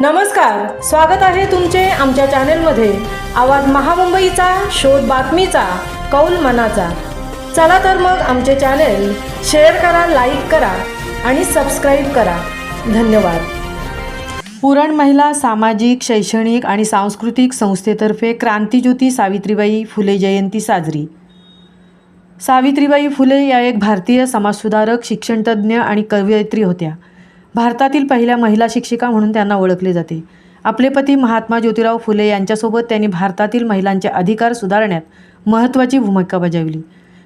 नमस्कार स्वागत आहे तुमचे आमच्या चॅनेलमध्ये. आवाज महामुंबईचा शोध बातमीचा कौल मनाचा. चला तर मग आमचे चॅनेल शेअर करा लाईक करा आणि सबस्क्राईब करा. धन्यवाद. पुरण महिला सामाजिक शैक्षणिक आणि सांस्कृतिक संस्थेतर्फे क्रांतीज्योती सावित्रीबाई फुले जयंती साजरी. सावित्रीबाई फुले या एक भारतीय समाजसुधारक शिक्षणतज्ज्ञ आणि कवयित्री होत्या. भारतातील पहिल्या महिला शिक्षिका म्हणून त्यांना ओळखले जाते. आपले पती महात्मा ज्योतिराव फुले यांच्यासोबत त्यांनी भारतातील महिलांचे अधिकार सुधारण्यात महत्त्वाची भूमिका बजावली.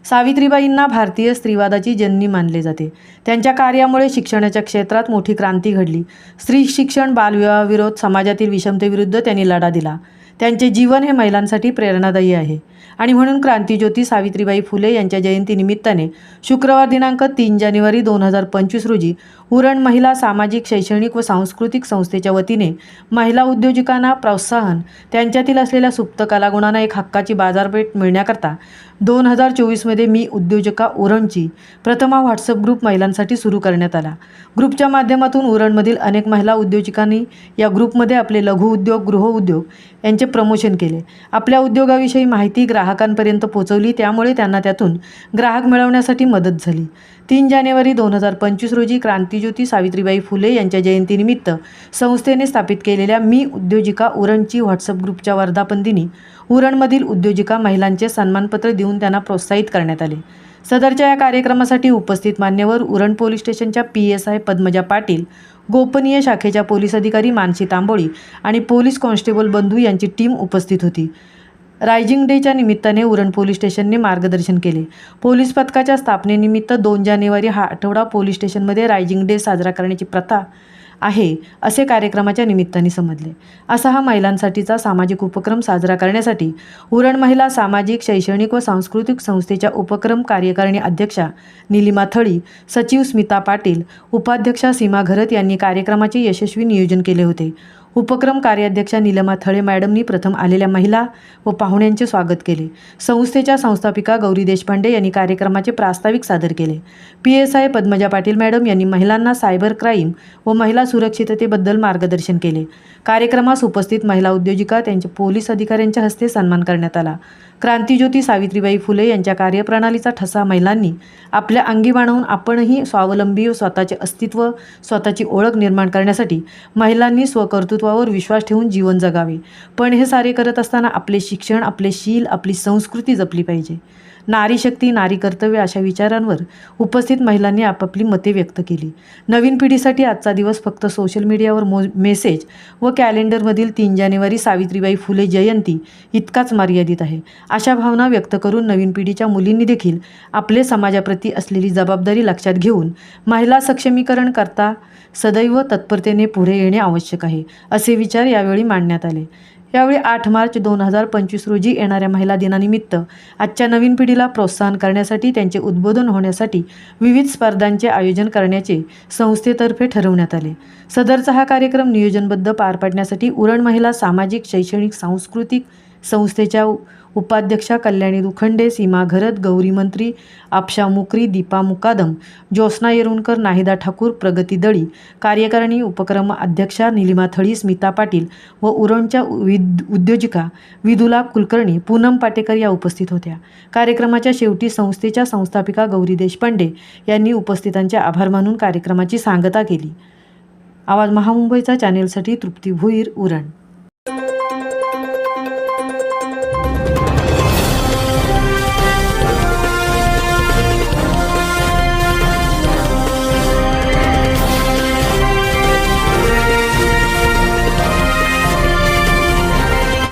सावित्रीबाईंना भारतीय स्त्रीवादाची जननी मानले जाते. त्यांच्या कार्यामुळे शिक्षणाच्या क्षेत्रात मोठी क्रांती घडली. स्त्री शिक्षण बालविवाह विरोध समाजातील विषमतेविरुद्ध त्यांनी लढा दिला. त्यांचे जीवन हे महिलांसाठी प्रेरणादायी आहे. आणि म्हणून क्रांतीज्योती सावित्रीबाई फुले यांच्या जयंतीनिमित्ताने शुक्रवार दिनांक तीन जानेवारी दोन हजार पंचवीस रोजी उरण महिला सामाजिक शैक्षणिक व सांस्कृतिक संस्थेच्या वतीने महिला उद्योजकांना प्रोत्साहन त्यांच्यातील असलेल्या सुप्त कलागुणांना एक हक्काची बाजारपेठ मिळण्याकरता दोन हजार चोवीसमध्ये मी उद्योजका उरणची प्रथमा व्हॉट्सअप ग्रुप महिलांसाठी सुरू करण्यात आला. ग्रुपच्या माध्यमातून उरणमधील अनेक महिला उद्योजकांनी या ग्रुपमध्ये आपले लघु उद्योग गृहउद्योग यांचे प्रमोशन केले. आपल्या उद्योगाविषयी माहिती ग्राहकांपर्यंत पोहोचवली त्यामुळे त्यांना त्यातून ग्राहक मिळवण्यासाठी मदत झाली. तीन जानेवारी दोन हजार पंचवीस रोजी क्रांतीज्योती सावित्रीबाई फुले यांच्या जयंतीनिमित्त संस्थेने स्थापित केलेल्या मी उद्योजिका उरणची व्हॉट्सअप ग्रुपच्या वर्धापन दिनी उरणमधील उद्योजिका महिलांचे सन्मानपत्र देऊन त्यांना प्रोत्साहित करण्यात आले. सदरच्या या कार्यक्रमासाठी उपस्थित मान्यवर उरण पोलीस स्टेशनच्या P S I Padmaja Patil गोपनीय शाखेच्या पोलीस अधिकारी मानसी तांबोळी आणि पोलीस कॉन्स्टेबल बंधू यांची टीम उपस्थित होती. रायझिंग डेच्या निमित्ताने उरण पोलीस स्टेशनने मार्गदर्शन केले. पोलीस पथकाच्या स्थापनेनिमित्त दोन जानेवारी हा आठवडा पोलीस स्टेशनमध्ये रायझिंग डे साजरा करण्याची प्रथा आहे असे कार्यक्रमाच्या निमित्ताने समजले. असा हा महिलांसाठीचा सामाजिक उपक्रम साजरा करण्यासाठी उरण महिला सामाजिक शैक्षणिक व सांस्कृतिक संस्थेच्या उपक्रम कार्यकारिणी अध्यक्षा निलिमा थळी सचिव स्मिता पाटील उपाध्यक्षा सीमा घरत यांनी कार्यक्रमाचे यशस्वी नियोजन केले होते. उपक्रम कार्याध्यक्षा निलमा थळे मॅडमनी प्रथम आलेल्या महिला व पाहुण्यांचे स्वागत केले. संस्थेच्या संस्थापिका गौरी देशपांडे यांनी कार्यक्रमाचे प्रास्ताविक सादर केले. P S I Padmaja Patil madam यांनी महिलांना सायबर क्राईम व महिला सुरक्षिततेबद्दल मार्गदर्शन केले. कार्यक्रमास उपस्थित महिला उद्योजिका त्यांचे पोलीस अधिकाऱ्यांच्या हस्ते सन्मान करण्यात आला. क्रांतीज्योती सावित्रीबाई फुले यांच्या कार्यप्रणालीचा ठसा महिलांनी आपल्या अंगी बाणवून आपणही स्वावलंबी व स्वतःचे अस्तित्व स्वतःची ओळख निर्माण करण्यासाठी महिलांनी स्वकर्तृत्वावर विश्वास ठेवून जीवन जगावे. पण हे सारे करत असताना आपले शिक्षण आपले शील आपली संस्कृती जपली पाहिजे. नारी शक्ती नारी कर्तव्य अशा विचारांवर उपस्थित महिलांनी आपापली मते व्यक्त केली. नवीन पिढीसाठी आजचा दिवस फक्त सोशल मीडियावर मो मेसेज व कॅलेंडरमधील तीन जानेवारी सावित्रीबाई फुले जयंती इतकाच मर्यादित आहे. अशा भावना व्यक्त करून नवीन पिढीच्या मुलींनी देखील आपले समाजाप्रती असलेली जबाबदारी लक्षात घेऊन महिला सक्षमीकरण करता सदैव तत्परतेने पुढे येणे आवश्यक आहे असे विचार यावेळी मांडण्यात आले. यावेळी आठ मार्च दोन हजार पंचवीस रोजी येणाऱ्या महिला दिनानिमित्त आजच्या नवीन पिढीला प्रोत्साहन करण्यासाठी त्यांचे उद्बोधन होण्यासाठी विविध स्पर्धांचे आयोजन करण्याचे संस्थेतर्फे ठरवण्यात आले. सदरचा हा कार्यक्रम नियोजनबद्ध पार पाडण्यासाठी उरण महिला सामाजिक शैक्षणिक सांस्कृतिक संस्थेच्या उपाध्यक्षा कल्याणी दुखंडे सीमा घरत गौरी मंत्री आपशा मुकरी दीपा मुकादम ज्योत्स्ना येरुणकर नाहिदा ठाकूर प्रगती दळी कार्यकारिणी उपक्रम अध्यक्षा निलिमा थळी स्मिता पाटील व उरणच्या विद उद्योजिका विदुला कुलकर्णी पूनम पाटेकर या उपस्थित होत्या. कार्यक्रमाच्या शेवटी संस्थेच्या संस्थापिका गौरी देशपांडे यांनी उपस्थितांचे आभार मानून कार्यक्रमाची सांगता केली. आवाज महामुंबईचा चॅनेलसाठी तृप्ती भुईर उरण.